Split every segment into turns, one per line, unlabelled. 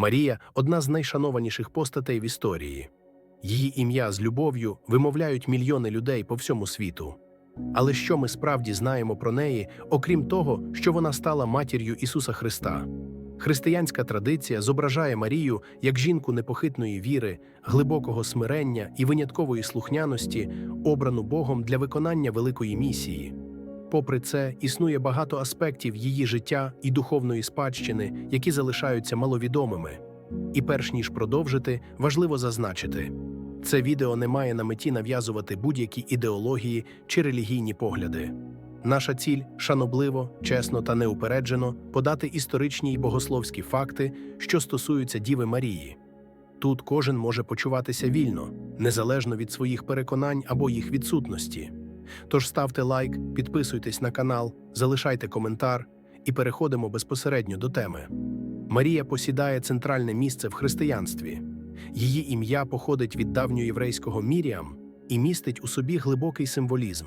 Марія одна з найшанованіших постатей в історії. Її ім'я з любов'ю вимовляють мільйони людей по всьому світу. Але що ми справді знаємо про неї, окрім того, що вона стала матір'ю Ісуса Христа? Християнська традиція зображає Марію як жінку непохитної віри, глибокого смирення і виняткової слухняності, обрану Богом для виконання великої місії. Попри це, існує багато аспектів її життя і духовної спадщини, які залишаються маловідомими. І перш ніж продовжити, важливо зазначити: це відео не має на меті нав'язувати будь-які ідеології чи релігійні погляди. Наша ціль шанобливо, чесно та неупереджено подати історичні й богословські факти, що стосуються Діви Марії. Тут кожен може почуватися вільно, незалежно від своїх переконань або їх відсутності. Тож ставте лайк, підписуйтесь на канал, залишайте коментар і переходимо безпосередньо до теми. Марія посідає центральне місце в християнстві. Її ім'я походить від давньоєврейського Міріам і містить у собі глибокий символізм.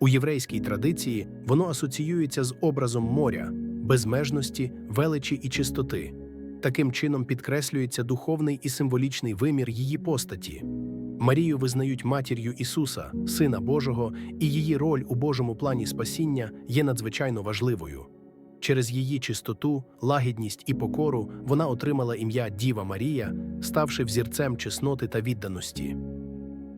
У єврейській традиції воно асоціюється з образом моря, безмежності, величі і чистоти. Таким чином підкреслюється духовний і символічний вимір її постаті. Марію визнають матір'ю Ісуса, Сина Божого, і її роль у Божому плані спасіння є надзвичайно важливою. Через її чистоту, лагідність і покору вона отримала ім'я Діва Марія, ставши взірцем чесноти та відданості.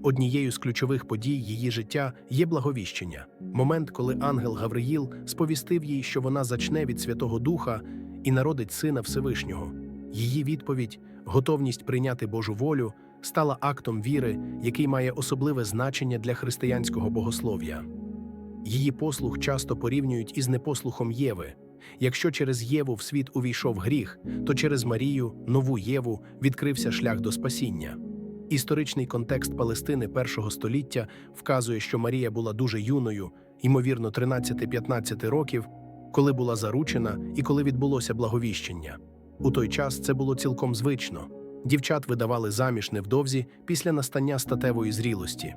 Однією з ключових подій її життя є благовіщення, момент, коли ангел Гавриїл сповістив їй, що вона зачне від Святого Духа і народить Сина Всевишнього. Її відповідь, готовність прийняти Божу волю, стала актом віри, який має особливе значення для християнського богослов'я. Її послух часто порівнюють із непослухом Єви. Якщо через Єву в світ увійшов гріх, то через Марію, нову Єву, відкрився шлях до спасіння. Історичний контекст Палестини першого століття вказує, що Марія була дуже юною, ймовірно, 13-15 років, коли була заручена і коли відбулося благовіщення. У той час це було цілком звично. Дівчат видавали заміж невдовзі після настання статевої зрілості.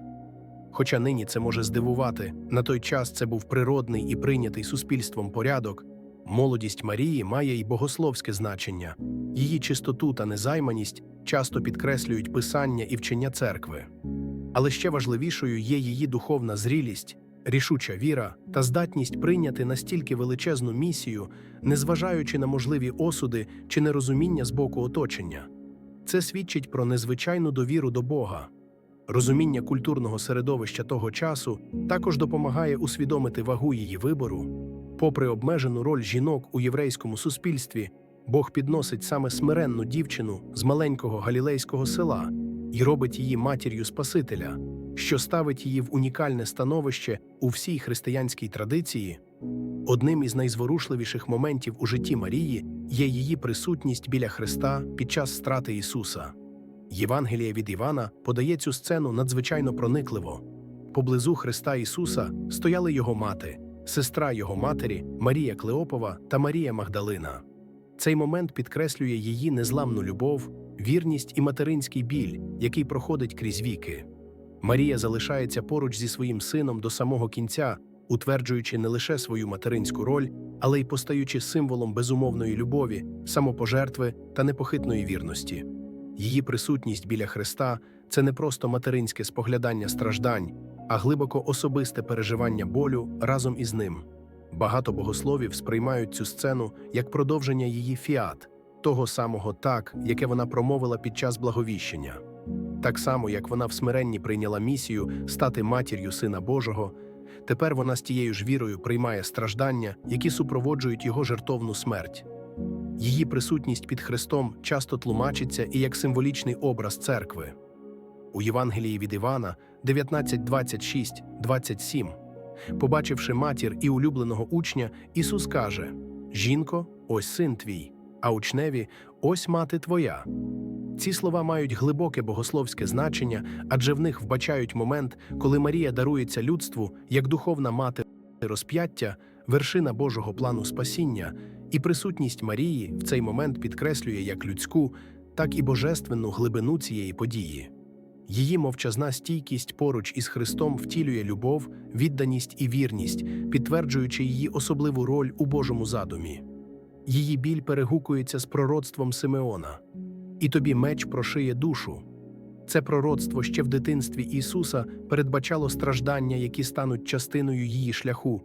Хоча нині це може здивувати, на той час це був природний і прийнятий суспільством порядок. Молодість Марії має й богословське значення. Її чистоту та незайманість часто підкреслюють писання і вчення церкви. Але ще важливішою є її духовна зрілість, рішуча віра та здатність прийняти настільки величезну місію, незважаючи на можливі осуди чи нерозуміння з боку оточення. Це свідчить про незвичайну довіру до Бога. Розуміння культурного середовища того часу також допомагає усвідомити вагу її вибору. Попри обмежену роль жінок у єврейському суспільстві, Бог підносить саме смиренну дівчину з маленького галілейського села і робить її матір'ю Спасителя, що ставить її в унікальне становище у всій християнській традиції. Одним із найзворушливіших моментів у житті Марії є її присутність біля Христа під час страти Ісуса. Євангеліє від Івана подає цю сцену надзвичайно проникливо. Поблизу Христа Ісуса стояли його мати, сестра його матері Марія Клеопова та Марія Магдалина. Цей момент підкреслює її незламну любов, вірність і материнський біль, який проходить крізь віки. Марія залишається поруч зі своїм сином до самого кінця, утверджуючи не лише свою материнську роль, але й постаючи символом безумовної любові, самопожертви та непохитної вірності. Її присутність біля Христа це не просто материнське споглядання страждань, а глибоко особисте переживання болю разом із ним. Багато богословів сприймають цю сцену як продовження її фіат, того самого так, яке вона промовила під час благовіщення. Так само, як вона в смиренні прийняла місію стати матір'ю Сина Божого, тепер вона з тією ж вірою приймає страждання, які супроводжують його жертовну смерть. Її присутність під Христом часто тлумачиться і як символічний образ церкви. У Євангелії від Івана 19.26-27 Побачивши матір і улюбленого учня, Ісус каже: Жінко, ось син твій, а учневі ось мати твоя. Ці слова мають глибоке богословське значення, адже в них вбачають момент, коли Марія дарується людству як духовна мати розп'яття, вершина Божого плану спасіння, і присутність Марії в цей момент підкреслює як людську, так і божественну глибину цієї події. Її мовчазна стійкість поруч із Христом втілює любов, відданість і вірність, підтверджуючи її особливу роль у Божому задумі. Її біль перегукується з пророцтвом Симеона. І тобі меч прошиє душу. Це пророцтво ще в дитинстві Ісуса передбачало страждання, які стануть частиною її шляху.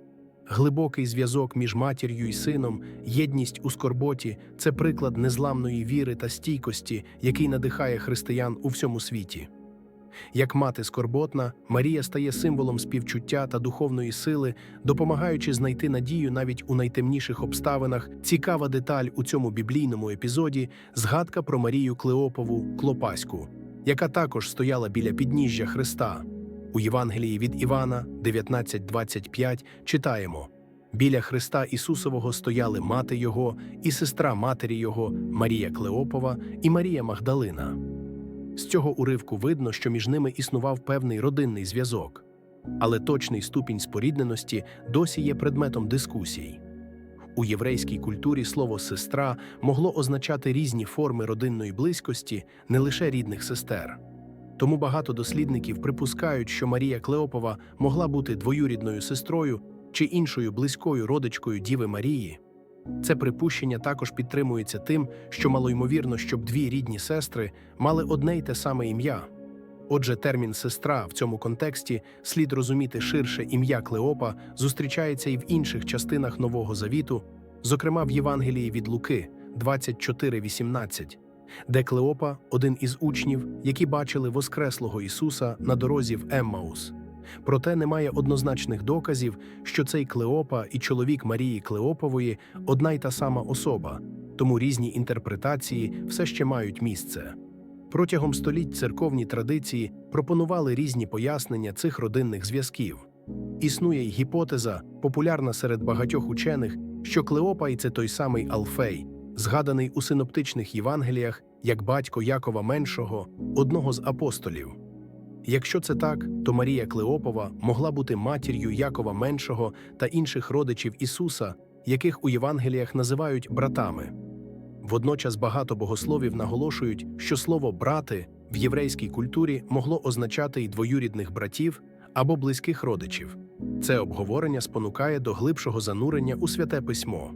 Глибокий зв'язок між матір'ю і сином, єдність у скорботі це приклад незламної віри та стійкості, який надихає християн у всьому світі. Як мати скорботна, Марія стає символом співчуття та духовної сили, допомагаючи знайти надію навіть у найтемніших обставинах. Цікава деталь у цьому біблійному епізоді згадка про Марію Клеопову Клопаську, яка також стояла біля підніжжя Христа. У Євангелії від Івана 19.25 читаємо: Біля Христа Ісусового стояли мати Його і сестра матері Його Марія Клеопова і Марія Магдалина. З цього уривку видно, що між ними існував певний родинний зв'язок, але точний ступінь спорідненості досі є предметом дискусій. У єврейській культурі слово сестра могло означати різні форми родинної близькості, не лише рідних сестер. Тому багато дослідників припускають, що Марія Клеопова могла бути двоюрідною сестрою чи іншою близькою родичкою Діви Марії. Це припущення також підтримується тим, що малоймовірно, щоб дві рідні сестри мали одне й те саме ім'я. Отже, термін сестра в цьому контексті слід розуміти ширше ім'я Клеопа зустрічається і в інших частинах Нового Завіту, зокрема в Євангелії від Луки 24.18, де Клеопа один із учнів, які бачили Воскреслого Ісуса на дорозі в Еммаус. Проте немає однозначних доказів, що цей Клеопа і чоловік Марії Клеопової одна й та сама особа, тому різні інтерпретації все ще мають місце. Протягом століть церковні традиції пропонували різні пояснення цих родинних зв'язків. Існує й гіпотеза, популярна серед багатьох учених, що Клеопа це той самий Алфей, згаданий у синоптичних Євангеліях як батько Якова Меншого, одного з апостолів. Якщо це так, то Марія Клеопова могла бути матір'ю Якова Меншого та інших родичів Ісуса, яких у Євангеліях називають братами. Водночас багато богословів наголошують, що слово брати в єврейській культурі могло означати й двоюрідних братів або близьких родичів. Це обговорення спонукає до глибшого занурення у святе письмо.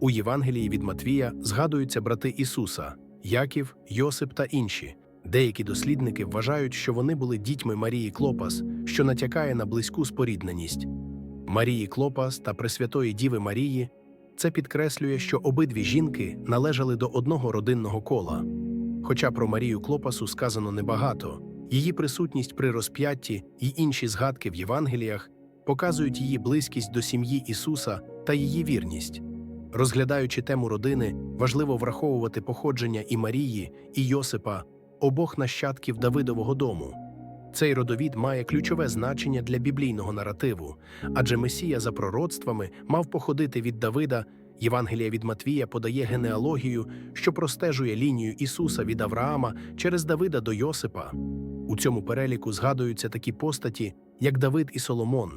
У Євангелії від Матвія згадуються брати Ісуса Яків, Йосип та інші. Деякі дослідники вважають, що вони були дітьми Марії Клопас, що натякає на близьку спорідненість. Марії Клопас та Пресвятої Діви Марії це підкреслює, що обидві жінки належали до одного родинного кола. Хоча про Марію Клопасу сказано небагато, її присутність при розп'ятті і інші згадки в Євангеліях показують її близькість до сім'ї Ісуса та її вірність. Розглядаючи тему родини, важливо враховувати походження і Марії, і Йосипа, обох нащадків Давидового дому. Цей родовід має ключове значення для біблійного наративу, адже Месія за пророцтвами мав походити від Давида. Євангелія від Матвія подає генеалогію, що простежує лінію Ісуса від Авраама через Давида до Йосипа. У цьому переліку згадуються такі постаті, як Давид і Соломон,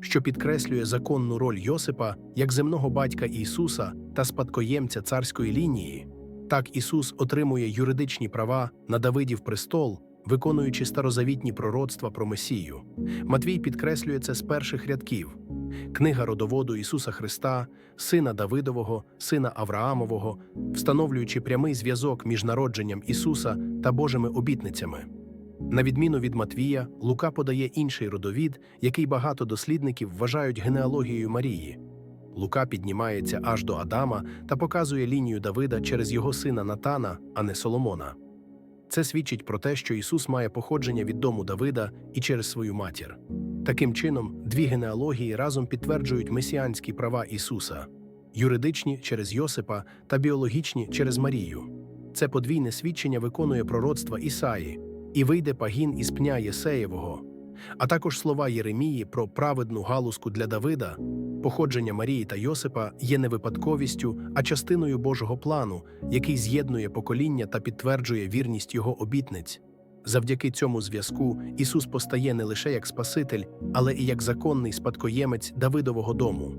що підкреслює законну роль Йосипа як земного батька Ісуса та спадкоємця царської лінії. Так Ісус отримує юридичні права на Давидів престол, виконуючи старозавітні пророцтва про Месію. Матвій підкреслює це з перших рядків. Книга родоводу Ісуса Христа, сина Давидового, сина Авраамового, встановлюючи прямий зв'язок між народженням Ісуса та Божими обітницями. На відміну від Матвія, Лука подає інший родовід, який багато дослідників вважають генеалогією Марії. Лука піднімається аж до Адама та показує лінію Давида через його сина Натана, а не Соломона. Це свідчить про те, що Ісус має походження від дому Давида і через свою матір. Таким чином, дві генеалогії разом підтверджують месіанські права Ісуса юридичні через Йосипа та біологічні через Марію. Це подвійне свідчення виконує пророцтва Ісаї, і вийде пагін із пня Єсеєвого, а також слова Єремії про праведну галузку для Давида. Походження Марії та Йосипа є не випадковістю, а частиною Божого плану, який з'єднує покоління та підтверджує вірність його обітниць. Завдяки цьому зв'язку Ісус постає не лише як Спаситель, але і як законний спадкоємець Давидового дому.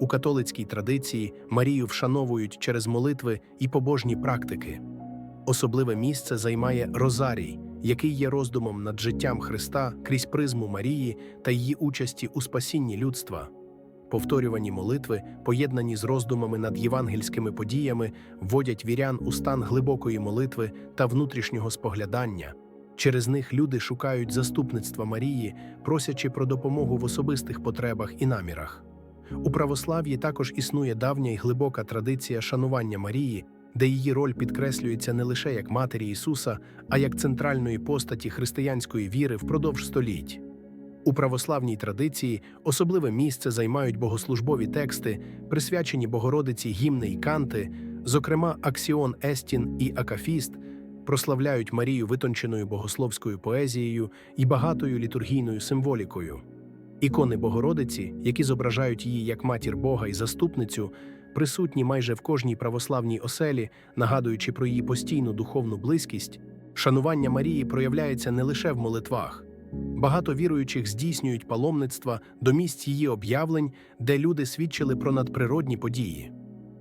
У католицькій традиції Марію вшановують через молитви і побожні практики. Особливе місце займає Розарій, який є роздумом над життям Христа крізь призму Марії та її участі у спасінні людства. повторювані молитви, поєднані з роздумами над євангельськими подіями, вводять вірян у стан глибокої молитви та внутрішнього споглядання. Через них люди шукають заступництва Марії, просячи про допомогу в особистих потребах і намірах. У православ'ї також існує давня і глибока традиція шанування Марії, де її роль підкреслюється не лише як Матері Ісуса, а як центральної постаті християнської віри впродовж століть. У православній традиції особливе місце займають богослужбові тексти, присвячені Богородиці гімни і канти, зокрема Аксіон Естін і Акафіст, прославляють Марію витонченою богословською поезією і багатою літургійною символікою. Ікони Богородиці, які зображають її як матір Бога і заступницю, присутні майже в кожній православній оселі, нагадуючи про її постійну духовну близькість, шанування Марії проявляється не лише в молитвах. Багато віруючих здійснюють паломництва до місць її об'явлень, де люди свідчили про надприродні події.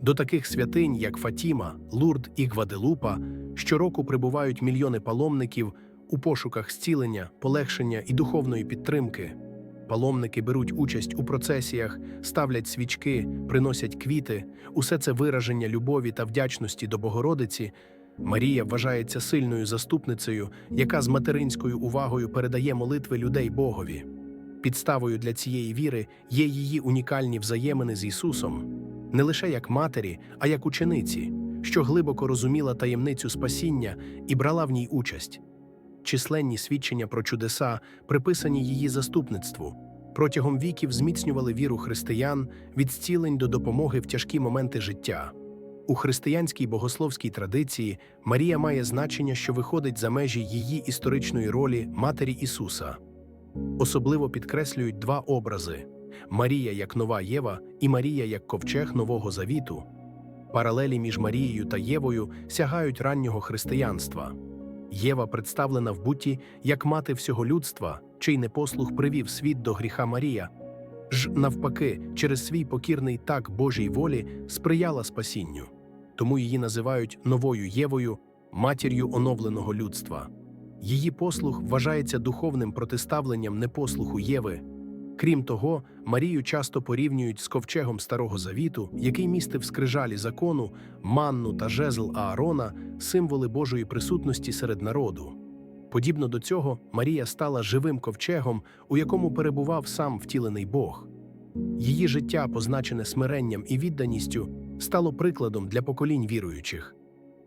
До таких святинь, як Фатіма, Лурд і Гваделупа, щороку прибувають мільйони паломників у пошуках зцілення, полегшення і духовної підтримки. Паломники беруть участь у процесіях, ставлять свічки, приносять квіти, усе це вираження любові та вдячності до Богородиці. Марія вважається сильною заступницею, яка з материнською увагою передає молитви людей Богові. Підставою для цієї віри є її унікальні взаємини з Ісусом, не лише як матері, а як учениці, що глибоко розуміла таємницю спасіння і брала в ній участь. Численні свідчення про чудеса, приписані її заступництву, протягом віків зміцнювали віру християн від зцілень до допомоги в тяжкі моменти життя. У християнській богословській традиції Марія має значення, що виходить за межі її історичної ролі Матері Ісуса. Особливо підкреслюють два образи: Марія як нова Єва і Марія як ковчег Нового Завіту. Паралелі між Марією та Євою сягають раннього християнства. Єва представлена в буті як мати всього людства, чий непослух привів світ до гріха Марія, ж навпаки, через свій покірний так Божій волі сприяла спасінню. Тому її називають новою Євою, матір'ю оновленого людства. Її послух вважається духовним протиставленням непослуху Єви. Крім того, Марію часто порівнюють з ковчегом Старого Завіту, який містив скрижалі закону, манну та жезл Аарона, символи Божої присутності серед народу. Подібно до цього, Марія стала живим ковчегом, у якому перебував сам втілений Бог. Її життя, позначене смиренням і відданістю, стало прикладом для поколінь віруючих.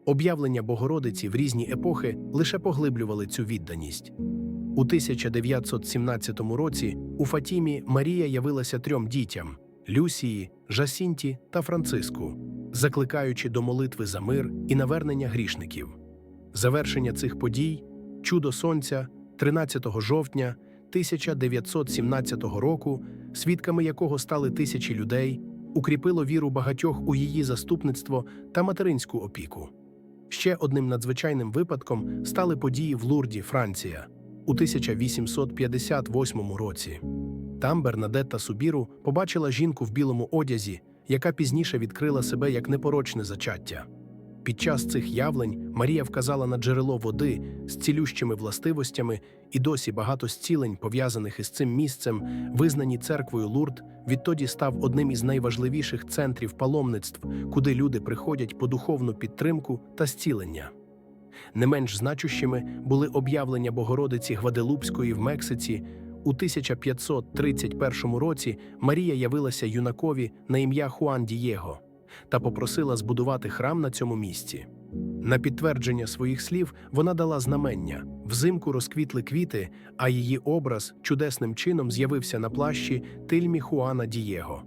Об'явлення Богородиці в різні епохи лише поглиблювали цю відданість. У 1917 році у Фатімі Марія явилася трьом дітям Люсії, Жасінті та Франциску, закликаючи до молитви за мир і навернення грішників. Завершення цих подій, чудо сонця 13 жовтня 1917 року, свідками якого стали тисячі людей, укріпило віру багатьох у її заступництво та материнську опіку. Ще одним надзвичайним випадком стали події в Лурді, Франція, у 1858 році. Там Бернадетта Субіру побачила жінку в білому одязі, яка пізніше відкрила себе як непорочне зачаття. Під час цих явлень Марія вказала на джерело води з цілющими властивостями, і досі багато зцілень, пов'язаних із цим місцем, визнані церквою Лурд, відтоді став одним із найважливіших центрів паломництв, куди люди приходять по духовну підтримку та зцілення. Не менш значущими були об'явлення Богородиці Гваделупської в Мексиці. У 1531 році Марія явилася юнакові на ім'я Хуан Дієго та попросила збудувати храм на цьому місці. На підтвердження своїх слів вона дала знамення взимку розквітли квіти, а її образ чудесним чином з'явився на плащі тильмі Хуана Дієго.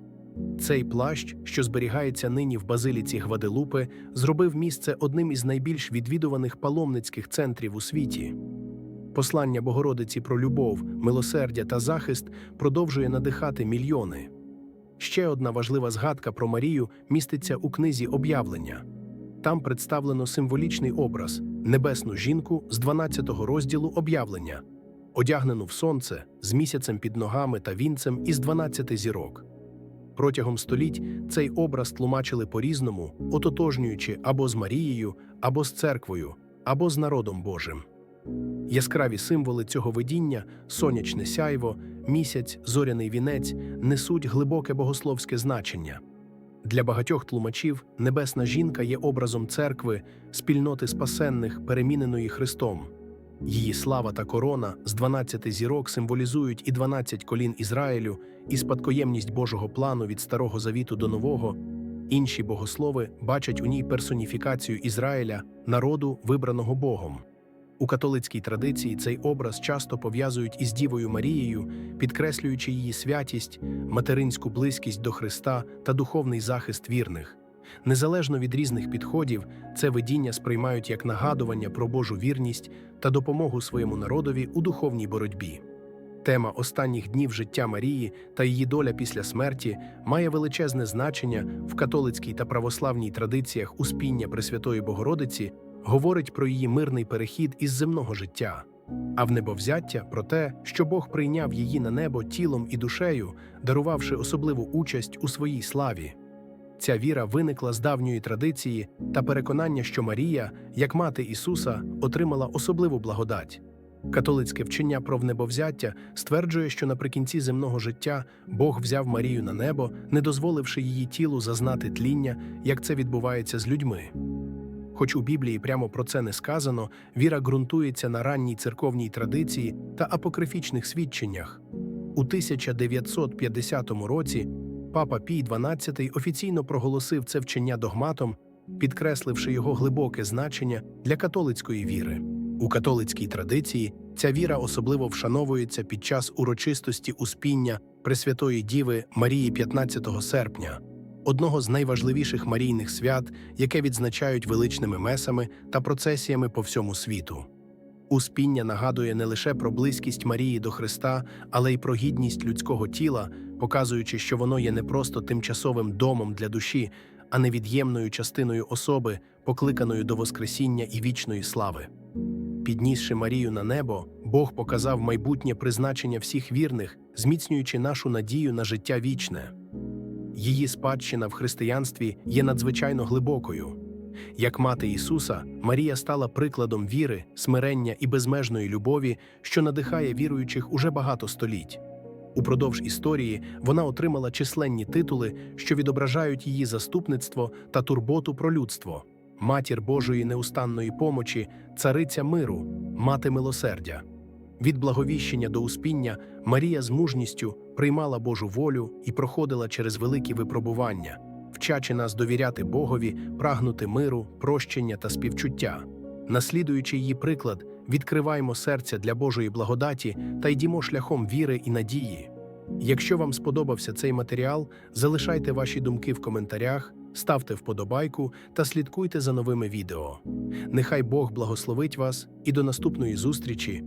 Цей плащ, що зберігається нині в базиліці Гваделупи, зробив місце одним із найбільш відвідуваних паломницьких центрів у світі. Послання Богородиці про любов, милосердя та захист продовжує надихати мільйони. Ще одна важлива згадка про Марію міститься у книзі Об'явлення. Там представлено символічний образ небесну жінку з 12-го розділу об'явлення, одягнену в сонце з місяцем під ногами та вінцем із 12 зірок. Протягом століть цей образ тлумачили по-різному, ототожнюючи або з Марією, або з церквою, або з народом Божим. Яскраві символи цього видіння сонячне сяйво, місяць, зоряний вінець несуть глибоке богословське значення. Для багатьох тлумачів небесна жінка є образом церкви, спільноти спасенних, переміненої Христом. Її слава та корона з 12 зірок символізують і 12 колін Ізраїлю, і спадкоємність Божого плану від Старого Завіту до Нового. Інші богослови бачать у ній персоніфікацію Ізраїля, народу, вибраного Богом. У католицькій традиції цей образ часто пов'язують із Дівою Марією, підкреслюючи її святість, материнську близькість до Христа та духовний захист вірних. Незалежно від різних підходів, це видіння сприймають як нагадування про Божу вірність та допомогу своєму народові у духовній боротьбі. Тема останніх днів життя Марії та її доля після смерті має величезне значення в католицькій та православній традиціях успіння Пресвятої Богородиці, говорить про її мирний перехід із земного життя, а в небовзяття про те, що Бог прийняв її на небо тілом і душею, дарувавши особливу участь у своїй славі. Ця віра виникла з давньої традиції та переконання, що Марія, як мати Ісуса, отримала особливу благодать. Католицьке вчення про внебовзяття стверджує, що наприкінці земного життя Бог взяв Марію на небо, не дозволивши її тілу зазнати тління, як це відбувається з людьми. Хоч у Біблії прямо про це не сказано, віра ґрунтується на ранній церковній традиції та апокрифічних свідченнях. У 1950 році папа Пій XII офіційно проголосив це вчення догматом, підкресливши його глибоке значення для католицької віри. У католицькій традиції ця віра особливо вшановується під час урочистості успіння Пресвятої Діви Марії 15 серпня, одного з найважливіших марійних свят, яке відзначають величними месами та процесіями по всьому світу. Успіння нагадує не лише про близькість Марії до Христа, але й про гідність людського тіла, показуючи, що воно є не просто тимчасовим домом для душі, а невід'ємною частиною особи, покликаною до Воскресіння і вічної слави. Піднісши Марію на небо, Бог показав майбутнє призначення всіх вірних, зміцнюючи нашу надію на життя вічне. Її спадщина в християнстві є надзвичайно глибокою. Як мати Ісуса, Марія стала прикладом віри, смирення і безмежної любові, що надихає віруючих уже багато століть. Упродовж історії вона отримала численні титули, що відображають її заступництво та турботу про людство матір Божої неустанної помочі, цариця миру, мати милосердя. Від благовіщення до успіння Марія з мужністю приймала Божу волю і проходила через великі випробування, вчачи нас довіряти Богові, прагнути миру, прощення та співчуття. Наслідуючи її приклад, відкриваємо серця для Божої благодаті та йдімо шляхом віри і надії. Якщо вам сподобався цей матеріал, залишайте ваші думки в коментарях, ставте вподобайку та слідкуйте за новими відео. Нехай Бог благословить вас і до наступної зустрічі